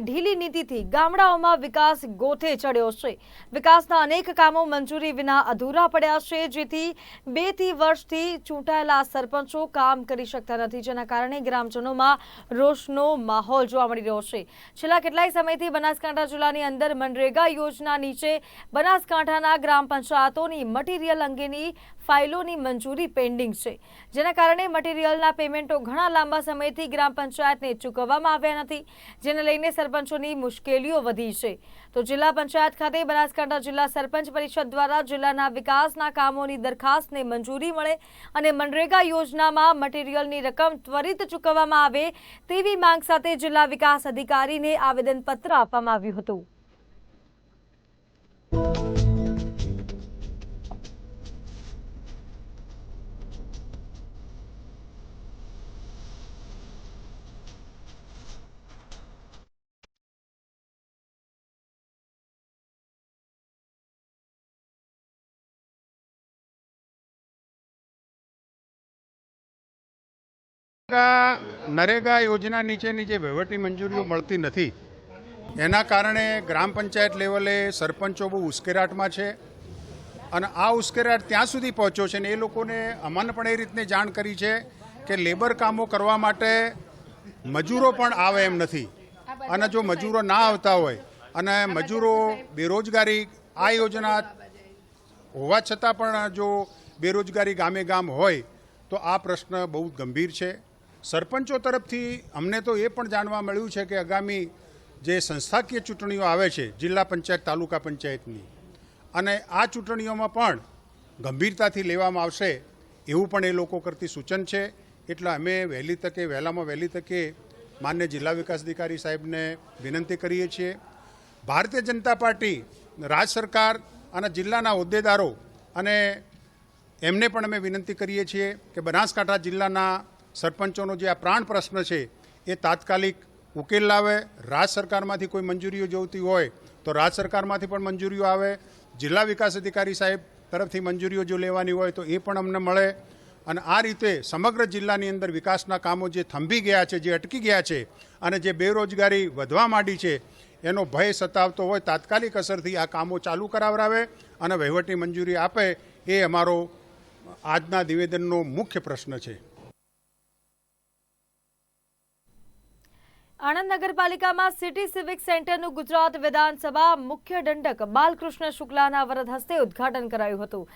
ઢીલી નીતિથી ગામડાઓમાં વિકાસ ગોથે ચડ્યો છે. વિકાસના અનેક કામો મંજૂરી વિના અધૂરા પડ્યા છે, જેથી બેથી વર્ષથી ચૂંટાયેલા સરપંચો કામ કરી શકતા નથી, જેના કારણે ગ્રામજનોમાં રોષનો માહોલ જોવા મળી રહ્યો છે. છેલ્લા કેટલાય સમયથી બનાસકાંઠા જિલ્લાની અંદર મનરેગા યોજના નીચે બનાસકાંઠાના ગ્રામ પંચાયતોની મટીરિયલ અંગેની ફાઇલોની મંજૂરી પેન્ડિંગ છે. જેના કારણે મટીરિયલના પેમેન્ટો ઘણા લાંબા સમયથી ગ્રામ પંચાયતને ચૂકવવામાં આવ્યા નથી. જેને લઈને સરપંચોની મુશ્કેલીઓ વધી છે. તો જિલ્લા પંચાયત ખાતે બનાસકાંઠા જિલ્લા સરપંચ પરિષદ દ્વારા જિલ્લાના વિકાસના કામોની દરખાસ્તને મંજૂરી મળે અને મનરેગા યોજનામાં મટીરીયલની રકમ ત્વરિત ચૂકવવામાં આવે તેવી માંગ સાથે જિલ્લા વિકાસ અધિકારીને આવેદનપત્ર આપવામાં આવ્યું હતું. નરેગા યોજના નીચેની જે વહીવટી મંજૂરીઓ મળતી નથી. એના કારણે ગ્રામ પંચાયત લેવલે સરપંચો બહુ ઉશ્કેરાટમાં છે અને આ ઉશ્કેરાટ ત્યાં સુધી પહોંચ્યો છે ને એ લોકોને અમને પણ એ રીતને જાણ કરી છે કે લેબર કામો કરવા માટે મજૂરો પણ આવે એમ નથી. અને જો મજૂરો ના આવતા હોય અને મજૂરો બેરોજગારી આ યોજના હોવા છતાં પણ જો બેરોજગારી ગામે ગામ હોય તો આ પ્રશ્ન બહુ ગંભીર છે. સરપંચો તરફથી અમને તો એ પણ જાણવા મળ્યું છે કે આગામી જે સંસ્થાકીય ચૂંટણીઓ આવે છે, જિલ્લા પંચાયત, તાલુકા પંચાયતની, અને આ ચૂંટણીઓમાં પણ ગંભીરતાથી લેવામાં આવશે એવું પણ એ લોકો કરતી સૂચન છે. એટલે અમે વહેલી તકે, વહેલામાં વહેલી તકે માન્ય જિલ્લા વિકાસ અધિકારી સાહેબને વિનંતી કરીએ છીએ. ભારતીય જનતા પાર્ટી રાજ સરકાર અને જિલ્લાના હોદ્દેદારો અને એમને પણ અમે વિનંતી કરીએ છીએ કે બનાસકાંઠા જિલ્લાના સરપંચોનો જે આ પ્રાણ પ્રશ્ન છે, એ તાત્કાલિક ઉકેલ લાવે, રાજ સરકારમાંથી કોઈ મંજૂરીઓ જોઈતી હોય, તો રાજ સરકારમાંથી પણ મંજૂરીઓ આવે. જિલ્લા વિકાસ અધિકારી સાહેબ તરફથી મંજૂરીઓ જો લેવાની હોય, તો એ પણ અમને મળે. અને આ રીતે સમગ્ર જિલ્લાની અંદર વિકાસના કામો જે થંભી ગયા છે, જે અટકી ગયા છે, અને જે બેરોજગારી વધવા માંડી છે, એનો ભય સતાવતો હોય, તાત્કાલિક અસરથી આ કામો ચાલુ કરાવરાવે અને વહીવટી મંજૂરી આપે, એ અમારો આજના નિવેદનનો મુખ્ય પ્રશ્ન છે. આણંદ નગરપાલિકામાં સિટી સિવિક સેન્ટરનું ગુજરાત વિધાનસભા મુખ્ય દંડક બાલકૃષ્ણ શુક્લાના વરદ હસ્તે ઉદ્ઘાટન કરાયું હતું.